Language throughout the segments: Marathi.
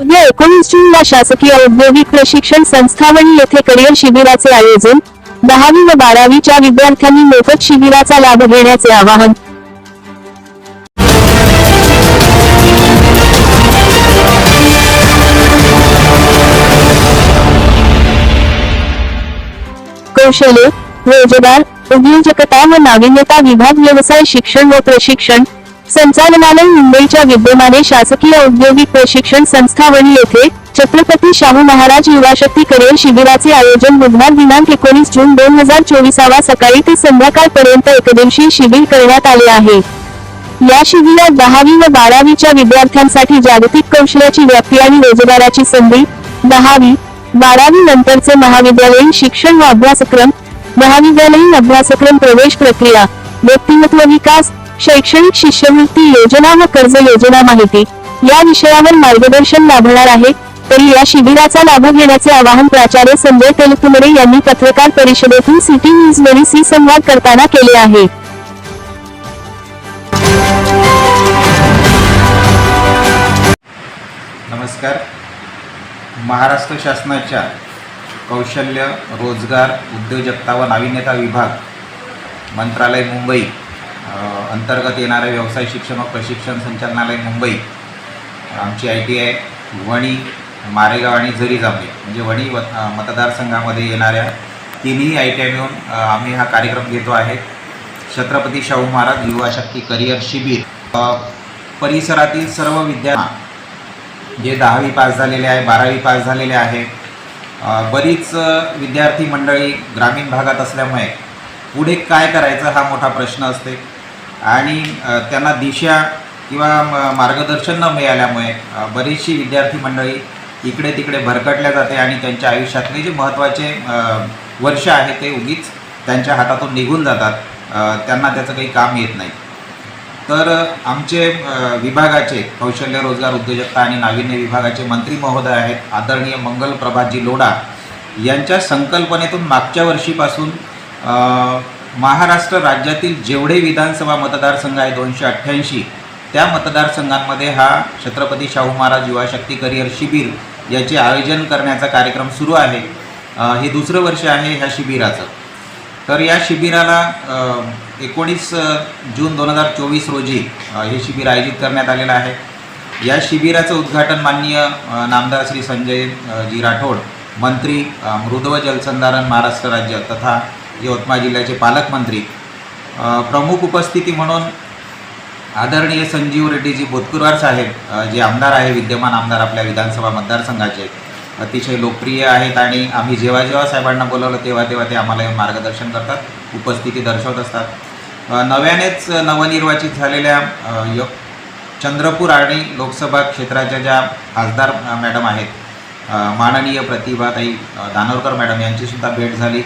उद्या एकोणीस जूनला शासकीय औद्योगिक प्रशिक्षण संस्थावणी येथे करिअर शिबिराचे आयोजन दहावी व बारावीच्या विद्यार्थ्यांनी मोफत शिबिराचा लाभ घेण्याचे आवाहन. कौशल्य रोजगार उद्योजकता व नाविन्यता विभाग व्यवसाय शिक्षण व प्रशिक्षण संचालनालय मुंबईच्या विद्यमाने शासकीय औद्योगिक प्रशिक्षण संस्था वणी येथे छत्रपती शाहू महाराज युवा शक्ती करिअर शिबिराचे आयोजन बुधवार दिनांक एकोणीस जून दोन हजार चोवीसावा सकाळी ते संध्याकाळपर्यंत एकदिवसीय शिबिर करण्यात आले आहे. या शिबिरात दहावी व बारावीच्या विद्यार्थ्यांसाठी जागतिक कौशल्याची व्याप्ती आणि रोजगाराची संधी दहावी बारावी नंतरचे महाविद्यालयीन शिक्षण व अभ्यासक्रम महाविद्यालयीन अभ्यासक्रम प्रवेश प्रक्रिया व्यक्तिमत्व विकास शैक्षणिक शिष्यवृत्ती योजना व कर्ज योजना माहिती या विषयावर मार्गदर्शन लाभणार आहे तरी या शिबिराचा लाभ घेण्याचे आवाहन प्राचार्य संजय तेलतुमरे यांनी पत्रकार परिषदेतून सिटी न्यूज सी संवाद करताना केले आहे. नमस्कार. महाराष्ट्र शासनाच्या कौशल्य रोजगार उद्योजकता व नाविन्यता विभाग मंत्रालय मुंबई अंतर्गत येणारं व्यवसाय शिक्षण व प्रशिक्षण संचालनालय मुंबई आमची I T I Wani Maregaon आणि झरी जांभे. म्हणजे वणी व- मतदारसंघामध्ये येणाऱ्या तिन्ही आय टी आय मिळून आम्ही हा कार्यक्रम घेतो आहे. छत्रपती शाहू महाराज युवा शक्ती करिअर शिबिर. परिसरातील सर्व विद्या जे दहावी पास झालेले आहे बारावी पास झालेले आहे बरीच विद्यार्थी मंडळी ग्रामीण भागात असल्यामुळे पुढे काय करायचं हा मोठा प्रश्न असते. आणि त्यांना दिशा किंवा म- मार्गदर्शन न मिळाल्यामुळे बरीचशी विद्यार्थी मंडळी इकडे तिकडे भरकटल्या जाते आणि त्यांच्या आयुष्यातले जे महत्त्वाचे वर्ष आहे ते उगीच त्यांच्या हातातून निघून जातात. त्यांना त्याचं काही काम येत नाही. तर आमचे विभागाचे कौशल्य रोजगार उद्योजकता आणि नाविन्य विभागाचे मंत्री महोदय आहेत आदरणीय मंगल प्रभाजी लोढा यांच्या संकल्पनेतून मागच्या वर्षीपासून महाराष्ट्र राज्यातील जेवढे विधानसभा मतदारसंघ आहे दोनशे अठ्ठ्याऐंशी त्या मतदारसंघांमध्ये हा छत्रपती शाहू महाराज युवा शक्ती करिअर शिबिर याचे आयोजन करण्याचा कार्यक्रम सुरू आहे. हे दुसरं वर्ष आहे ह्या शिबिराचं. तर या शिबिराला एकोणीस जून दोन हजार चोवीस रोजी हे शिबिर आयोजित करण्यात आलेलं आहे. या शिबिराचं उद्घाटन माननीय नामदार श्री संजय जी राठोड मंत्री मृदव जलसंधारण महाराष्ट्र राज्य तथा यवतमाळ जिल्ह्याचे पालकमंत्री प्रमुख उपस्थिती म्हणून आदरणीय संजीव रेड्डीजी बोतकुरवार साहेब जे आमदार आहे विद्यमान आमदार आपल्या विधानसभा मतदारसंघाचे अतिशय लोकप्रिय आहेत आणि आम्ही जेव्हा जेव्हा साहेबांना बोलवलं तेव्हा तेव्हा ते आम्हाला हे मार्गदर्शन करतात उपस्थिती दर्शवत असतात. नव्यानेच नवनिर्वाचित झालेल्या य चंद्रपूर आणि लोकसभा क्षेत्राच्या ज्या खासदार मॅडम आहेत माननीय प्रतिभाताई दानोरकर मॅडम यांचीसुद्धा भेट झाली.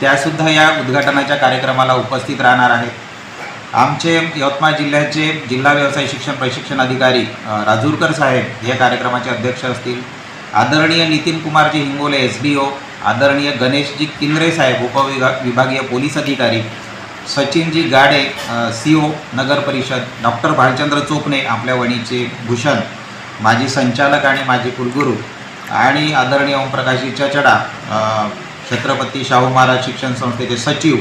त्यासुद्धा या उद्घाटनाच्या कार्यक्रमाला उपस्थित राहणार आहेत. आमचे यवतमाळ जिल्ह्याचे जिल्हा व्यवसाय शिक्षण प्रशिक्षण अधिकारी राजूरकर साहेब हे कार्यक्रमाचे अध्यक्ष असतील. आदरणीय Nitin Kumarji Hingole S D O आदरणीय गणेशजी किंद्रे साहेब उपविभाग विभागीय पोलीस अधिकारी सचिनजी गाडे सी ओ नगर परिषद डॉक्टर भालचंद्र चोपणे आपल्या वणीचे भूषण माजी संचालक आणि माजी कुलगुरू आणि आदरणीय ओमप्रकाशजी चचडा छत्रपती शाहू महाराज शिक्षण संस्थेचे सचिव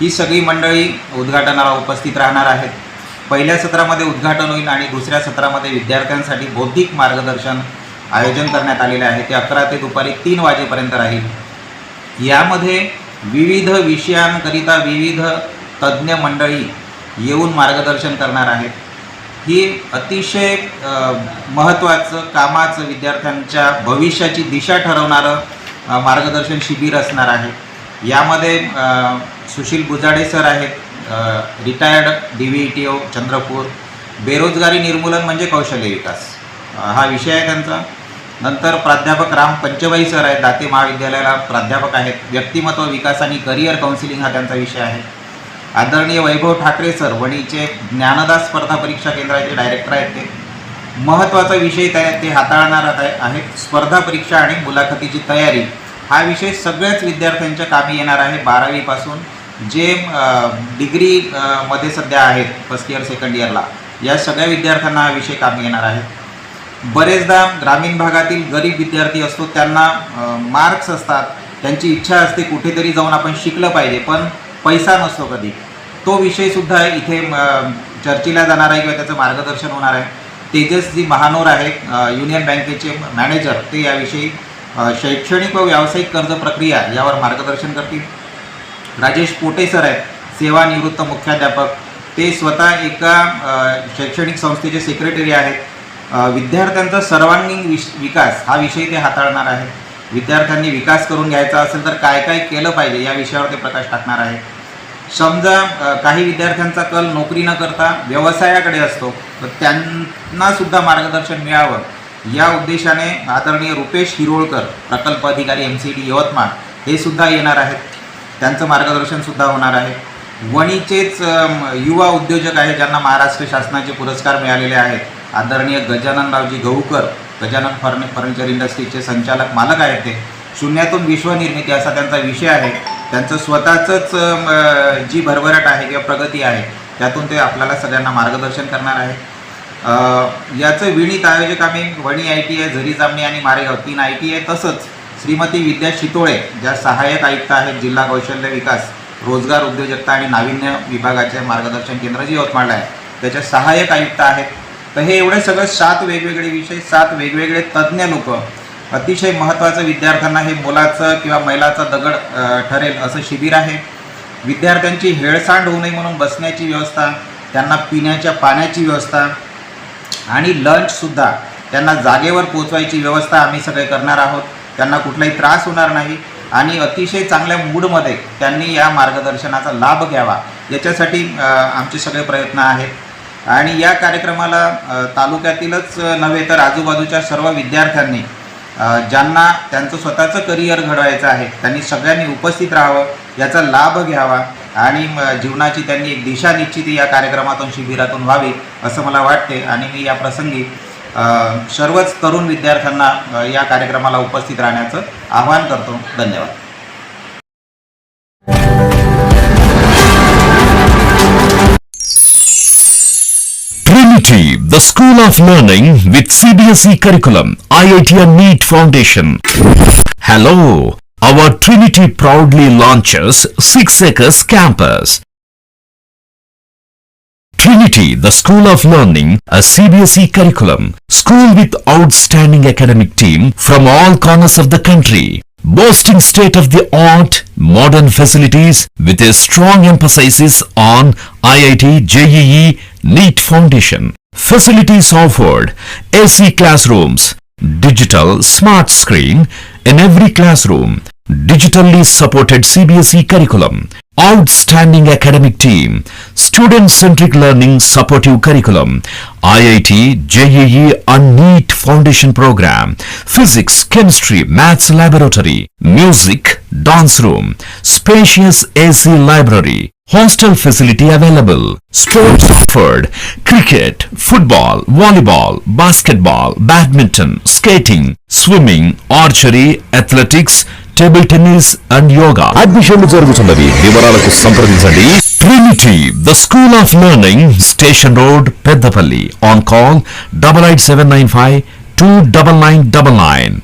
ही सगळी मंडळी उद्घाटनाला उपस्थित राहणार आहेत. पहिल्या सत्रामध्ये उद्घाटन होईल आणि दुसऱ्या सत्रामध्ये विद्यार्थ्यांसाठी बौद्धिक मार्गदर्शन आयोजन करण्यात आलेले आहे. ते अकरा ते दुपारी तीन वाजेपर्यंत राहील. यामध्ये विविध विषयांकरिता विविध तज्ज्ञ मंडळी येऊन मार्गदर्शन करणार आहेत. ही अतिशय महत्त्वाचं कामाचं विद्यार्थ्यांच्या भविष्याची दिशा ठरवणारं मार्गदर्शन शिबिर असणार आहे. यामध्ये सुशील बुजाडे सर आहेत retired D V T O Chandrapur. बेरोजगारी निर्मूलन म्हणजे कौशल्य विकास. हा विषय आहे त्यांचा. नंतर प्राध्यापक राम पंचबाई सर आहेत दाते महाविद्यालयाला प्राध्यापक आहेत. व्यक्तिमत्व विकास आणि करिअर काउन्सिलिंग हा त्यांचा विषय आहे. आदरणीय वैभव ठाकरे सर वणीचे ज्ञानदास स्पर्धा परीक्षा केंद्राचे डायरेक्टर आहेत ते. महत्त्वाचा विषय त्या ते हाताळणार आहे आहेत. स्पर्धा परीक्षा आणि मुलाखतीची तयारी. हा विषय सगळ्याच विद्यार्थ्यांच्या कामी येणार आहे बारावीपासून. जे डिग्री मध्ये सध्या आहेत फर्स्ट इयर सेकंड इयरला या सगळ्या विद्यार्थ्यांना हा विषय कामी येणार आहे. बरेचदा ग्रामीण भागातील गरीब विद्यार्थी असतो त्यांना मार्क्स असतात. त्यांची इच्छा असते कुठेतरी जाऊन आपण शिकलं पाहिजे पण पैसा नसतो कधी. तो विषयसुद्धा इथे चर्चेला जाणार आहे किंवा त्याचं मार्गदर्शन होणार आहे. तेजसजी महानोर आहेत युनियन बँकेचे मॅनेजर. ते याविषयी शैक्षणिक व व्यावसायिक कर्ज प्रक्रिया यावर मार्गदर्शन करतील. राजेश पोटे सर आहेत सेवानिवृत्त मुख्याध्यापक. ते स्वतः एका शैक्षणिक संस्थेचे सेक्रेटरी आहेत. विद्यार्थ्यांचा सर्वांगीण विश विकास हा विषय ते हाताळणार आहेत. विद्यार्थ्यांनी विकास करून घ्यायचा असेल तर काय काय केलं पाहिजे या विषयावर ते प्रकाश टाकणार आहे समजा काही विद्यार्थ्यांचा कल नोकरी न करता व्यवसायाकडे असतो तर त्यांना सुद्धा मार्गदर्शन मिळावं. या उद्देशाने आदरणीय रुपेश हिरोळकर प्रकल्प अधिकारी एम सी डी यवतमाळ हे सुद्धा येणार आहेत. त्यांचं मार्गदर्शन सुद्धा होणार आहे. वणीचेच युवा उद्योजक आहेत ज्यांना महाराष्ट्र शासनाचे पुरस्कार मिळालेले आहेत. आदरणीय गजाननरावजी गहूकर गजानन फर्नि फर्निचर इंडस्ट्रीचे संचालक मालक आहेत ते. शून्यातून विश्वनिर्मिती असा त्यांचा विषय आहे. त्यांचं स्वतःचंच जी भरभराट आहे किंवा प्रगती आहे त्यातून ते आपल्याला सगळ्यांना मार्गदर्शन करणार आहे. याचं विणीत आयोजक आम्ही Wani I T I Zari Jamani आणि मारेगाव तीन आय टी आय तसंच श्रीमती विद्या शितोळे ज्या सहाय्यक आयुक्त आहेत जिल्हा कौशल्य विकास रोजगार उद्योजकता आणि नाविन्य विभागाचे मार्गदर्शन केंद्र जे यवतमाळला आहे. त्याच्या सहाय्यक आयुक्त आहेत. तर हे एवढे सगळं सात वेगवेगळे विषय सात वेगवेगळे तज्ज्ञ लोक अतिशय महत्त्वाचं विद्यार्थ्यांना हे मोलाचं किंवा मैलाचं दगड ठरेल असं शिबिर आहे. विद्यार्थ्यांची हेळसांड होऊ नये म्हणून बसण्याची व्यवस्था त्यांना पिण्याच्या पाण्याची व्यवस्था आणि लंचसुद्धा त्यांना जागेवर पोचवायची व्यवस्था आम्ही सगळे करणार आहोत. त्यांना कुठलाही त्रास होणार नाही आणि अतिशय चांगल्या मूडमध्ये त्यांनी या मार्गदर्शनाचा लाभ घ्यावा. याच्यासाठी आमचे सगळे प्रयत्न आहेत. आणि या कार्यक्रमाला तालुक्यातीलच नव्हे तर आजूबाजूच्या सर्व विद्यार्थ्यांनी ज्यांना त्यांचं स्वतःचं करिअर घडवायचं आहे त्यांनी सगळ्यांनी उपस्थित राहावं याचा लाभ घ्यावा आणि जीवनाची त्यांनी एक दिशा निश्चिती या कार्यक्रमातून शिबिरातून व्हावी असं मला वाटते. आणि मी या प्रसंगी सर्वच तरुण विद्यार्थ्यांना या कार्यक्रमाला उपस्थित राहण्याचं आवाहन करतो. धन्यवाद. Trinity, the School of Learning with CBSE curriculum, IIT and NEET Foundation. Hello, our Trinity proudly launches 6 Acres Campus. Trinity, the School of Learning, a CBSE curriculum, school with outstanding academic team from all corners of the country, boasting state-of-the-art modern facilities with a strong emphasis on IIT JEE NEET Foundation. Facilities offered AC classrooms, digital smart screen in every classroom, digitally supported CBSE curriculum, outstanding academic team, student-centric learning supportive curriculum, IIT, JEE and NEET Foundation program, physics, chemistry, maths laboratory, music, dance room, spacious AC library, hostel facility available, sports offered, cricket, football, volleyball, basketball, badminton, skating, swimming, archery, athletics, table tennis and yoga. అడ్మిషన్లు జరుగుతున్నవి. వివరాలకు సంప్రదించండి. Trinity the school of learning station road Peddapalli on call double eight seven nine five two double nine double nine